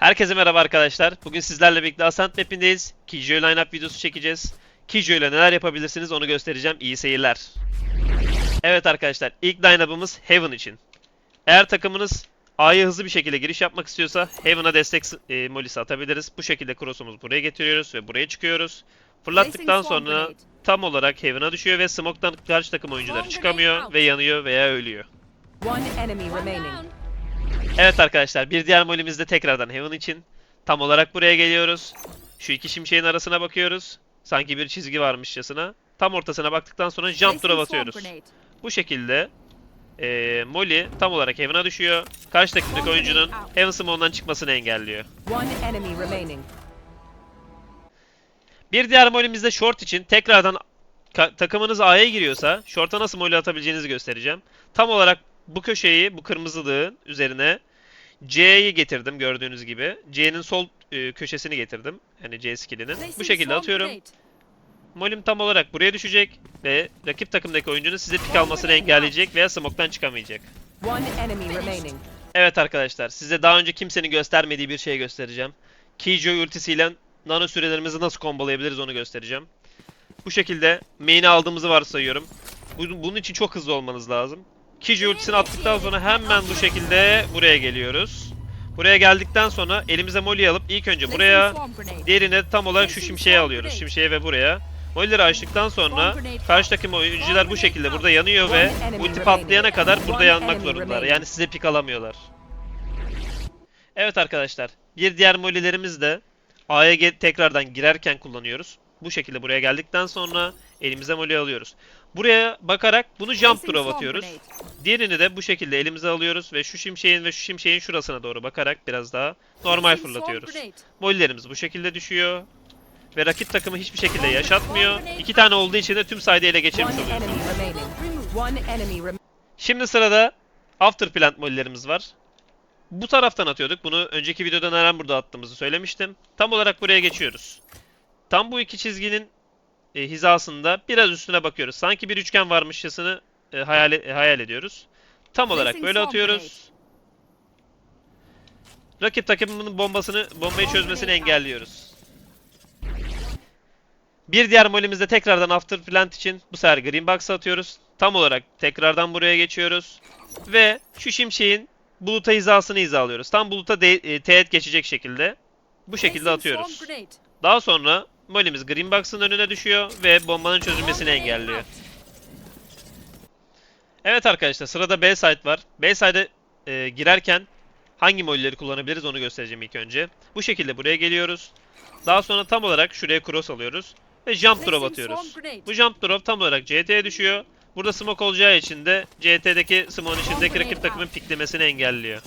Herkese merhaba arkadaşlar. Bugün sizlerle birlikte Ascent Map'indeyiz. Killjoy lineup videosu çekeceğiz. Killjoy ile neler yapabilirsiniz onu göstereceğim. İyi seyirler. Evet arkadaşlar, ilk lineup'ımız Heaven için. Eğer takımınız A'ya hızlı bir şekilde giriş yapmak istiyorsa Heaven'a destek e, molisi atabiliriz. Bu şekilde cross'umuzu buraya getiriyoruz ve buraya çıkıyoruz. Fırlattıktan sonra tam olarak Heaven'a düşüyor ve Smoke'tan karşı takım oyuncuları çıkamıyor ve yanıyor veya ölüyor. One enemy remaining. Evet arkadaşlar bir diğer molimiz de tekrardan Heaven için. Tam olarak buraya geliyoruz. Şu iki şimşeğin arasına bakıyoruz. Sanki bir çizgi varmışçasına. Tam ortasına baktıktan sonra jump throw atıyoruz. Bu şekilde eee Molly tam olarak Heaven'a düşüyor. Karşı takımdaki oyuncunun Heaven Smoke'dan çıkmasını engelliyor. Bir diğer molimiz de short için tekrardan takımınız A'ya giriyorsa short'a nasıl molly atabileceğinizi göstereceğim. Tam olarak bu köşeyi, bu kırmızılığın üzerine C'yi getirdim gördüğünüz gibi. C'nin sol e, köşesini getirdim. Yani C skillinin. Bu şekilde atıyorum. Mollim tam olarak buraya düşecek ve rakip takımdaki oyuncunun size pik almasını engelleyecek veya smoke'tan çıkamayacak. Evet arkadaşlar, size daha önce kimsenin göstermediği bir şey göstereceğim. Killjoy ultisiyle nano sürelerimizi nasıl kombolayabiliriz onu göstereceğim. Bu şekilde main'i aldığımızı varsayıyorum. Bu- Bunun için çok hızlı olmanız lazım. Killjoy ultisini attıktan sonra hemen bu şekilde buraya geliyoruz. Buraya geldikten sonra elimize molly alıp ilk önce buraya, diğerine tam olarak şu şimşeği alıyoruz. Şimşeği ve buraya. Molly'leri açtıktan sonra karşı takım oyuncular bu şekilde burada yanıyor ve ulti patlayana kadar burada yanmak zorundalar. Yani size pik alamıyorlar. Evet arkadaşlar. Bir diğer molly'lerimiz de A'ya tekrardan girerken kullanıyoruz. Bu şekilde buraya geldikten sonra elimize molly alıyoruz. Buraya bakarak bunu jump throw atıyoruz. Diğerini de bu şekilde elimize alıyoruz ve şu şimşeğin ve şu şimşeğin şurasına doğru bakarak biraz daha normal fırlatıyoruz. Molly'lerimiz bu şekilde düşüyor. Ve rakip takımı hiçbir şekilde yaşatmıyor. İki tane olduğu için de tüm sayede ele geçirmiş oluyorsunuz. Şimdi sırada after plant molly'lerimiz var. Bu taraftan atıyorduk. Bunu önceki videoda neden burada attığımızı söylemiştim. Tam olarak buraya geçiyoruz. Tam bu iki çizginin e, hizasında biraz üstüne bakıyoruz. Sanki bir üçgen varmışçasını e, hayal, e, hayal ediyoruz. Tam olarak böyle atıyoruz. Rakip takımının bombasını bombayı çözmesini engelliyoruz. Bir diğer molimizde tekrardan after plant için bu sefer green box'a atıyoruz. Tam olarak tekrardan buraya geçiyoruz. Ve şu şimşeğin buluta hizasını hizalıyoruz. Tam buluta de, e, teğet geçecek şekilde. Bu şekilde atıyoruz. Daha sonra molimiz green box'ın önüne düşüyor ve bombanın çözülmesini engelliyor. Evet arkadaşlar sırada B site var. B site'e e, girerken hangi molleri kullanabiliriz onu göstereceğim ilk önce. Bu şekilde buraya geliyoruz. Daha sonra tam olarak şuraya cross alıyoruz. Ve jump drop atıyoruz. Bu jump drop tam olarak CT'ye düşüyor. Burada smoke olacağı için de CT'deki smoke'un içindeki rakip takımın piklemesini engelliyor.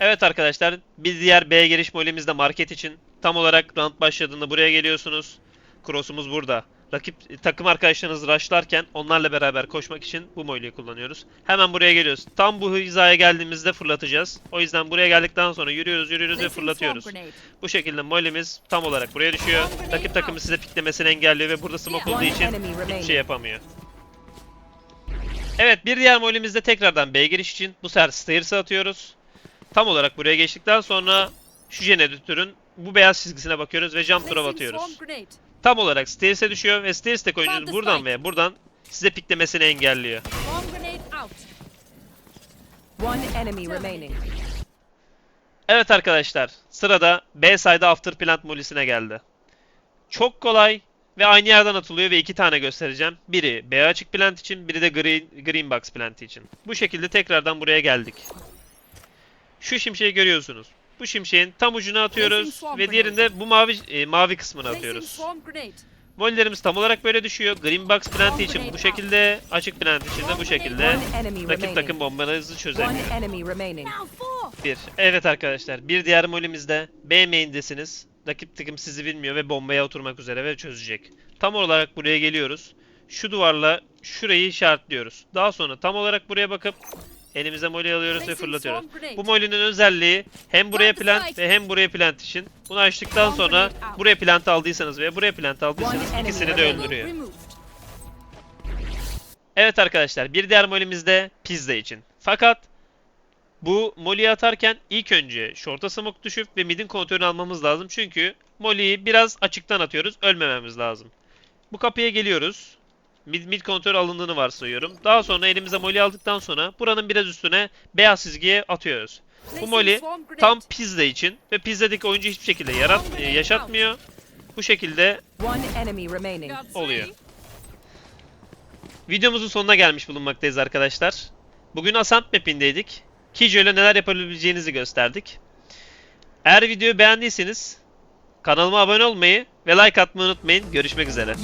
Evet arkadaşlar bir diğer B giriş molimiz de market için. Tam olarak round başladığında buraya geliyorsunuz. Cross'umuz burada. Rakip takım arkadaşlarınız rushlarken onlarla beraber koşmak için bu molliyi kullanıyoruz. Hemen buraya geliyoruz. Tam bu hizaya geldiğimizde fırlatacağız. O yüzden buraya geldikten sonra yürüyoruz yürüyoruz ve fırlatıyoruz. Bu şekilde mollimiz tam olarak buraya düşüyor. Rakip takımı size piklemesini engelliyor ve burada smoke olduğu için hiçbir şey yapamıyor. Evet bir diğer mollimizde tekrardan B giriş için bu sefer stairs'ı atıyoruz. Tam olarak buraya geçtikten sonra şu jeneratörün bu beyaz çizgisine bakıyoruz ve jump throw atıyoruz. Tam olarak stairs'e düşüyor ve stairs'teki oyuncunuz buradan ve buradan size piklemesini engelliyor. Evet arkadaşlar sırada B side after plant mollisine geldi. Çok kolay ve aynı yerden atılıyor ve iki tane göstereceğim. Biri B açık plant için, biri de green, green box plant için. Bu şekilde tekrardan buraya geldik. Şu şimşeği görüyorsunuz. Bu şimşeğin tam ucuna atıyoruz ve diğerinde bu mavi e, mavi kısmına atıyoruz. Mollerimiz tam olarak böyle düşüyor. Green box plant için bu şekilde, açık plant için de bu şekilde. Rakip takım bombalarınızı çözemiyor. Bir. Evet arkadaşlar. Bir diğer molimizde B main'desiniz. Rakip takım sizi bilmiyor ve bombaya oturmak üzere ve çözecek. Tam olarak buraya geliyoruz. Şu duvarla şurayı işaretliyoruz. Daha sonra tam olarak buraya bakıp elimize moli alıyoruz ve fırlatıyoruz. Bu molinin özelliği hem buraya plant ve hem buraya plant için. Bunu açtıktan sonra buraya plant aldıysanız veya buraya plant aldıysanız ikisini de öldürüyor. Evet arkadaşlar bir diğer molimiz de pizza için. Fakat Bu Molly'yi atarken ilk önce short'a smoke düşüp ve mid'in kontrolünü almamız lazım. Çünkü Molly'yi biraz açıktan atıyoruz. Ölmememiz lazım. Bu kapıya geliyoruz. Mid, mid kontrol alındığını varsayıyorum. Daha sonra elimize Molly aldıktan sonra buranın biraz üstüne beyaz çizgiye atıyoruz. Bu Molly tam pizza için ve pizzadaki oyuncu hiçbir şekilde yarat, e, yaşatmıyor. Bu şekilde oluyor. Videomuzun sonuna gelmiş bulunmaktayız arkadaşlar. Bugün Ascent Map'indeydik. Kijo ile neler yapabileceğinizi gösterdik. Eğer videoyu beğendiyseniz kanalıma abone olmayı ve like atmayı unutmayın. Görüşmek üzere.